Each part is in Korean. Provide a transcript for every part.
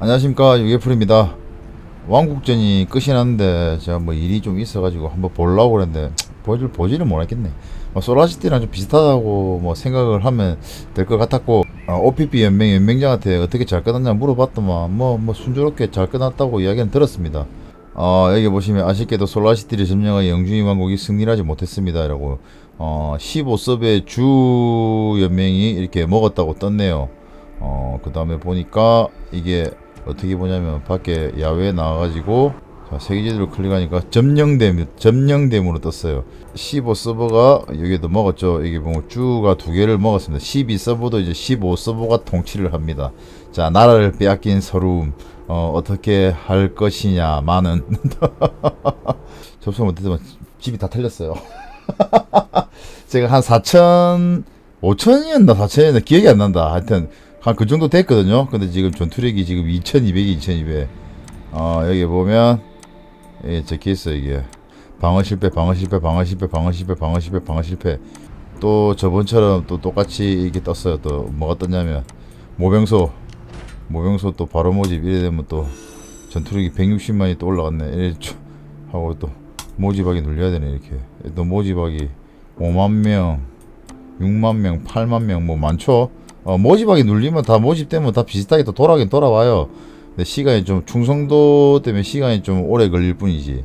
안녕하십니까. 유게풀입니다. 왕국전이 끝이 났는데 제가 뭐 일이 좀 있어가지고 한번 보려고 그랬는데 보질 보지를 못했겠네. 뭐 솔라시티랑 좀 비슷하다고 뭐 생각을 하면 될 것 같았고 어, OPP 연맹 연맹장한테 어떻게 잘 끝났냐 물어봤더만 뭐뭐 순조롭게 잘 끝났다고 이야기는 들었습니다. 어, 여기 보시면 아쉽게도 솔라시티를 점령한 영준이 왕국이 승리하지 못했습니다. 라고 어, 15서브의 주 연맹이 이렇게 먹었다고 떴네요. 어, 그 다음에 보니까 이게 어떻게 보냐면 밖에 야외에 나와가지고 자, 세계지도를 클릭하니까 점령됨, 점령됨으로 떴어요. 15 서버가 여기도 먹었죠. 여기 보면 주가 두 개를 먹었습니다. 12 서버도 이제 15 서버가 통치를 합니다. 자, 나라를 빼앗긴 서름, 어, 어떻게 할 것이냐, 많은. 접속 못했지만 집이 다 털렸어요. 제가 한 4천, 5천이었나 4천이었나 기억이 안 난다. 하여튼 한 그 정도 됐거든요. 근데 지금 전투력이 지금 2200이 2200. 어, 여기 보면 예, 적혀 있어 이게. 방어 실패, 방어 실패, 방어 실패, 방어 실패, 방어 실패, 방어 실패. 또 저번처럼 또 똑같이 이게 떴어요. 또 뭐가 떴냐면 모병소, 모병소 또 바로 모집 이래 되면 또 전투력이 160만이 또 올라갔네. 이래 쭉 하고 또 모집하기 눌려야 되네 이렇게. 또 모집하기 5만 명, 6만 명, 8만 명 뭐 많죠. 어, 모집하기 눌리면 다 모집되면 다 비슷하게 또 돌아가긴 돌아와요. 근데 시간이 좀 충성도 때문에 시간이 좀 오래 걸릴 뿐이지.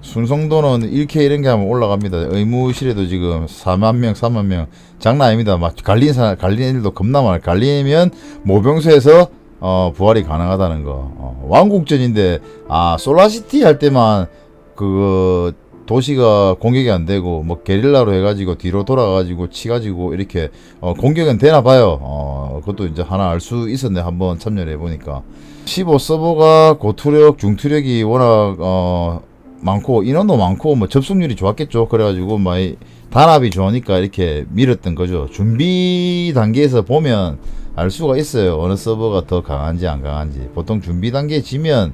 순성도는 1K 이런 게 하면 올라갑니다. 의무실에도 지금 4만 명, 3만 명 장난 아닙니다. 막 갈린 사 갈리는 일도 겁나 많아. 갈리면 모병소에서 어, 부활이 가능하다는 거. 어, 왕국전인데 아 솔라시티 할 때만 그 도시가 공격이 안 되고 뭐 게릴라로 해가지고 뒤로 돌아가가지고 치가지고 이렇게 어, 공격은 되나 봐요. 어, 그것도 이제 하나 알 수 있었네 한번 참여를 해보니까 15 서버가 고투력 중투력이 워낙 어, 많고 인원도 많고 뭐 접속률이 좋았겠죠. 그래가지고 막이 단합이 좋으니까 이렇게 밀었던 거죠. 준비 단계에서 보면 알 수가 있어요. 어느 서버가 더 강한지 안 강한지. 보통 준비 단계에 지면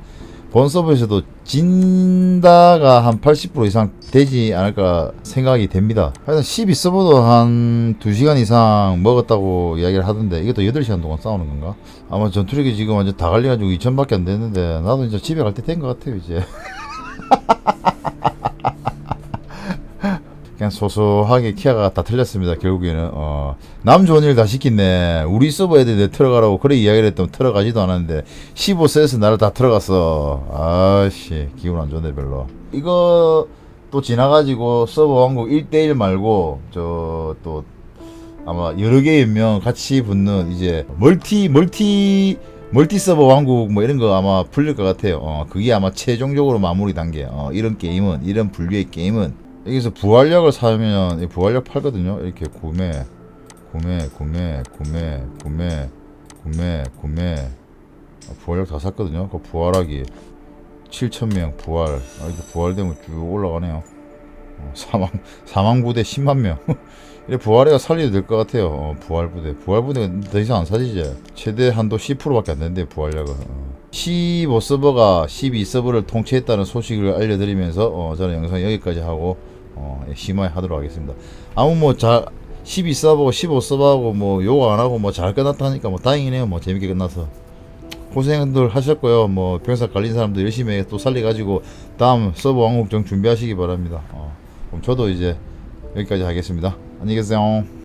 본 서버에서도 진다가 한 80% 이상 되지 않을까 생각이 됩니다. 하여튼 12 서버도 한 2시간 이상 먹었다고 이야기를 하던데 이것도 8시간 동안 싸우는 건가? 아마 전투력이 지금 완전 다 갈려가지고 2000밖에 안 됐는데 나도 이제 집에 갈 때 된 것 같아요 이제. 그냥 소소하게 키아가 다 틀렸습니다. 결국에는 어, 남 좋은 일 다 시켰네. 우리 서버 애들 내 틀어가라고 그래 이야기를 했더니 틀어가지도 않았는데 15세에서 나를 다 틀어갔어. 아씨 기분 안 좋네 별로. 이거 또 지나가지고 서버 왕국 1대1 말고 저 또 아마 여러 개의 명 같이 붙는 이제 멀티 멀티 멀티 서버 왕국 뭐 이런 거 아마 풀릴 것 같아요. 어, 그게 아마 최종적으로 마무리 단계. 어, 이런 게임은 이런 분류의 게임은 여기서 부활력을 사면 이 부활력 팔거든요. 이렇게 구매, 구매, 구매, 구매, 구매, 구매, 구매. 어, 부활력 다 샀거든요. 그 부활하기 7,000명 부활. 아, 이렇게 부활되면 쭉 올라가네요. 어, 사망 사망 부대 10만 명. 이래 부활해가 살려도 될 것 같아요. 어, 부활 부대. 부활 부대가 더 이상 안 사지지. 최대 한도 10%밖에 안 된대 부활력은. 어. 15 서버가 12 서버를 통치했다는 소식을 알려드리면서 어, 저는 영상 여기까지 하고 어, 심화에 하도록 하겠습니다. 아무 뭐 잘 12 서버고 15 서버하고 뭐욕안 하고 뭐 잘 끝났다니까 뭐 다행이네요. 뭐 재밌게 끝나서. 고생들 하셨고요. 뭐 병사 갈린 사람들 열심히 또 살려가지고 다음 서버 왕국정 준비하시기 바랍니다. 어, 그럼 저도 이제 여기까지 하겠습니다. 안녕히 계세요.